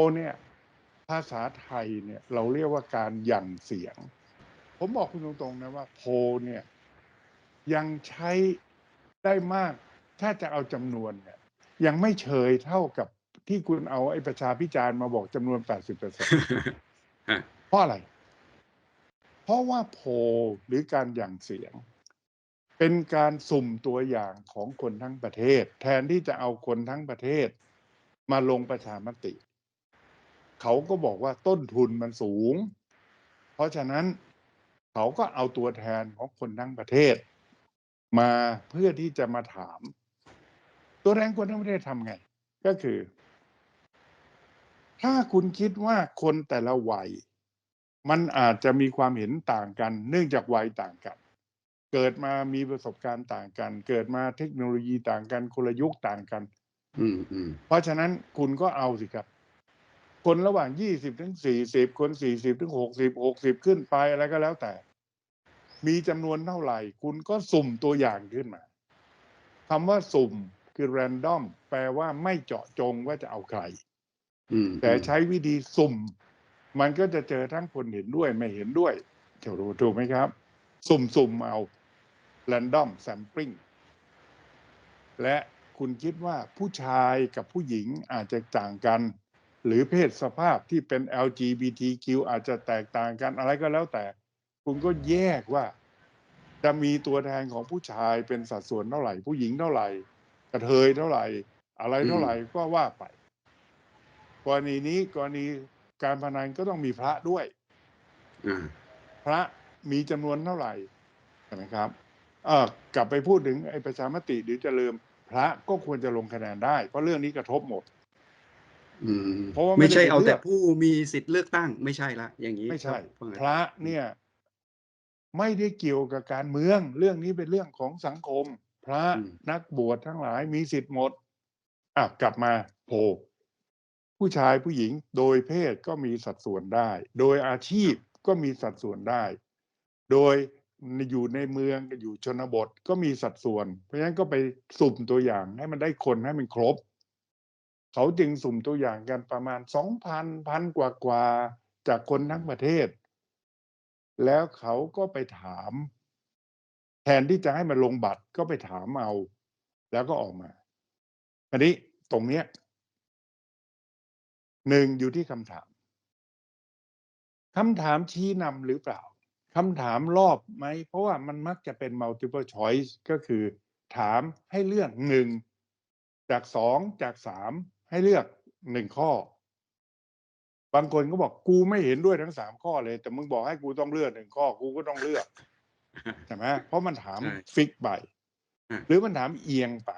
ลเนี่ยภาษาไทยเนี่ยเราเรียกว่าการยังเสียง ผมบอกคุณตรงๆนะว่าโพเนี่ยยังใช้ได้มาก ถ้าจะเอาจำนวนเนี่ยยังไม่เชยเท่ากับที่คุณเอาไอ้ประชาพิจารณ์มาบอกจำนวน 80เปอร์เซ็นฮะเพราะอะไร เพราะว่าโพหรือการยังเสียง เป็นการสุ่มตัวอย่างของคนทั้งประเทศ แทนที่จะเอาคนทั้งประเทศมาลงประชามติ เขาก็บอกว่าต้นทุนมันสูง เพราะฉะนั้นเขาก็เอาตัวแทนของคนทั้งประเทศ มาเพื่อที่จะมาถาม ตัวแทนคนทั้งประเทศทำไง ก็คือ ถ้าคุณคิดว่าคนแต่ละวัย มันอาจจะมีความเห็นต่างกัน เนื่องจากวัยต่างกัน เกิดมามีประสบการณ์ต่างกัน เกิดมาเทคโนโลยีต่างกันคนละยุคต่างกัน อืมอืมเพราะฉะนั้นคุณก็เอาสิครับ คนระหว่างยี่สิบถึงสี่สิบคนสี่สิบถึงหกสิบหกสิบขึ้นไปอะไรก็แล้วแต่ มีจำนวนเท่าไหร่ คุณก็สุ่มตัวอย่างขึ้นมาคำว่าสุ่มคือ random แปลว่าไม่เจาะจงว่าจะเอาใครอืมแต่ใช้วิธีสุ่ม มันก็จะเจอทั้งคนเห็นด้วยไม่เห็นด้วยถูกถูกไหมครับ สุ่มสุ่มเอา random sampling และคุณคิดว่าผู้ชายกับผู้หญิงอาจจะต่างกัน หรือเพศสภาพที่เป็น LGBTQ อาจจะแตกต่างกันอะไรก็แล้วแต่ คุณก็แยกว่า จะมีตัวแทนของผู้ชายเป็นสัดส่วนเท่าไหร่ ผู้หญิงเท่าไหร่ กระเทยเท่าไหร่ อะไรเท่าไหร่ก็ว่าไป กรณีนี้กรณีการพนันก็ต้องมีพระด้วยอ่าพระมีจำนวนเท่าไหร่ใช่ไหมครับเออกลับไปพูดถึงไอ้ประชามติหรือจะลืมพระก็ควรจะลงคะแนนได้ เพราะเรื่องนี้กระทบหมดอืม เพราะว่าไม่ไม่ใช่ได้เอาเลืแต่อกผู้มีสิทธิ์เลือกตั้งไม่ใช่ละอย่างนี้ไม่ใช่ครับว่าไงพระเนี่ย ไม่ได้เกี่ยวกับการเมือง เรื่องนี้เป็นเรื่องของสังคม พระนักบวชทั้งหลายมีสิทธิ์หมดอะกลับมาโพลผู้ชายผู้หญิงโดยเพศก็มีสัดส่วนได้ โดยอาชีพก็มีสัดส่วนได้ โดยอยู่ในเมืองกับอยู่ชนบทก็มีสัดส่วน เพราะฉะนั้นก็ไปสุ่มตัวอย่างให้มันได้คนให้มันครบ เขาจึงสุ่มตัวอย่างกันประมาณสองพันพันกว่ากว่าจากคนทั้งประเทศ แล้วเขาก็ไปถาม แทนที่จะให้มันลงบัตรก็ไปถามเอา แล้วก็ออกมาอันนี้ตรงเนี้ยหนึ่งอยู่ที่คำถามคำถามชี้นำหรือเปล่าคำถามรอบไหม เพราะว่ามันมักจะเป็น multiple choice ก็คือ ถามให้เลือกหนึ่งจากสองจากสาม ให้เลือกหนึ่งข้อ บางคนก็บอกกูไม่เห็นด้วยทั้งสามข้อเลย แต่มึงบอกให้กูต้องเลือกหนึ่งข้อ กูก็ต้องเลือกใช่ไหมเพราะมันถามใช่ฟิกไปอะหรือมันถามเอียงไป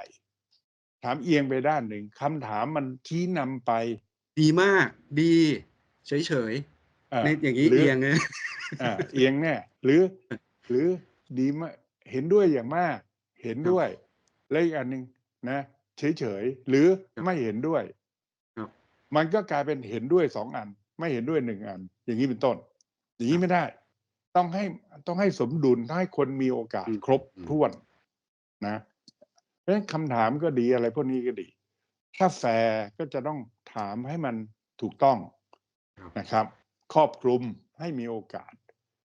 ถามเอียงไปด้านหนึ่งคำถามมันชี้นำไป ดีมาก ดีเฉยเฉยๆอะในอย่างนี้หรืเอียงเลยอ่าเอียงแน่หรือ หรือดีมากเห็นด้วยอย่างมาก เห็นด้วย และอีกอันหนึ่งนะ เฉยๆ หรือครับไม่เห็นด้วยครับมันก็กลายเป็นเห็นด้วยสองอัน ไม่เห็นด้วยหนึ่งอัน อย่างนี้เป็นต้น อย่างนี้ไม่ได้ ต้องให้ต้องให้สมดุลต้องให้คนมีโอกาสอืมครบอืมถ้วนนะเพราะฉะนั้นคำถามก็ดีอะไรพวกนี้ก็ดี ถ้าแฟร์ก็จะต้องถามให้มันถูกต้องครับนะครับ ครอบคลุมให้มีโอกาส